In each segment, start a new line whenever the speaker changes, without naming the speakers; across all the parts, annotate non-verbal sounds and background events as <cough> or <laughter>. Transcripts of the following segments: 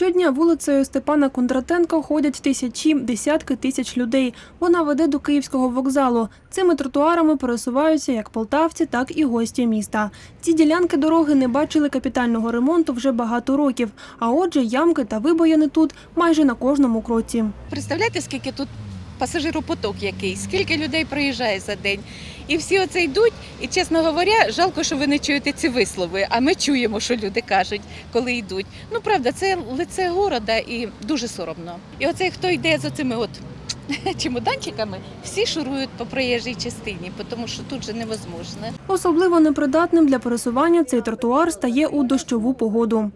Щодня вулицею Степана Кондратенка ходять тисячі, десятки тисяч людей. Вона веде до Київського вокзалу. Цими тротуарами пересуваються як полтавці, так і гості міста. Ці ділянки дороги не бачили капітального ремонту вже багато років. А отже, ямки та вибоїни тут майже на кожному кроці.
Представляєте, скільки тут пасажиропоток який, скільки людей проїжджає за день. І всі оце йдуть, і, чесно говоря, жалко, що ви не чуєте ці вислови, а ми чуємо, що люди кажуть, коли йдуть. Ну, правда, це лице города і дуже соромно. І оцей, хто йде за цими от <laughs> чемоданчиками, всі шурують по проїжджій частині, тому що тут же невозможно.
Особливо непридатним для пересування цей тротуар стає у дощову погоду.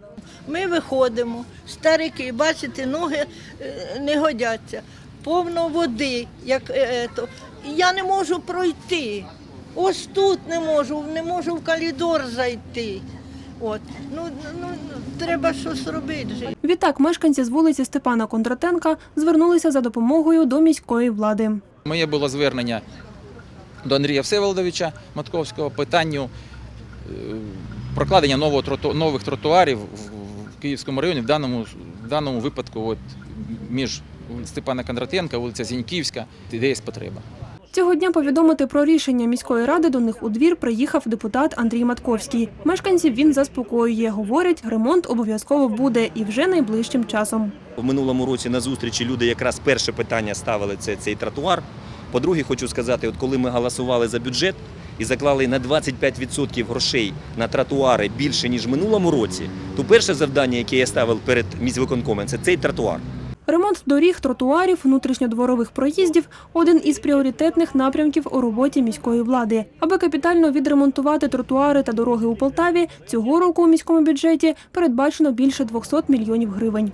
Ми виходимо, старики, бачите, ноги е, не годяться, повно води, як е, е, то. Я не можу пройти. Ось тут не можу, не можу в коридор зайти. От. Ну, ну, треба щось робити. вже.
Відтак, мешканці з вулиці Степана Кондратенка звернулися за допомогою до міської влади.
Моє було звернення до Андрія Всеволодовича Матковського питанню е, прокладення нового троту- нових тротуарів в в Київському районі, в даному, в даному випадку от, між Степана Кондратенка, вулиця Зіньківська, де є потреба.
Цього дня повідомити про рішення міської ради до них у двір приїхав депутат Андрій Матковський. Мешканців він заспокоює. Говорять, ремонт обов'язково буде і вже найближчим часом.
В минулому році на зустрічі люди якраз перше питання ставили це цей тротуар. По-друге, хочу сказати, от коли ми голосували за бюджет і заклали на 25% грошей на тротуари більше ніж в минулому році, то перше завдання, яке я ставив перед міськвиконкомом, це цей тротуар.
Ремонт доріг, тротуарів, внутрішньодворових проїздів один із пріоритетних напрямків у роботі міської влади. Аби капітально відремонтувати тротуари та дороги у Полтаві, цього року у міському бюджеті передбачено більше 200 мільйонів гривень.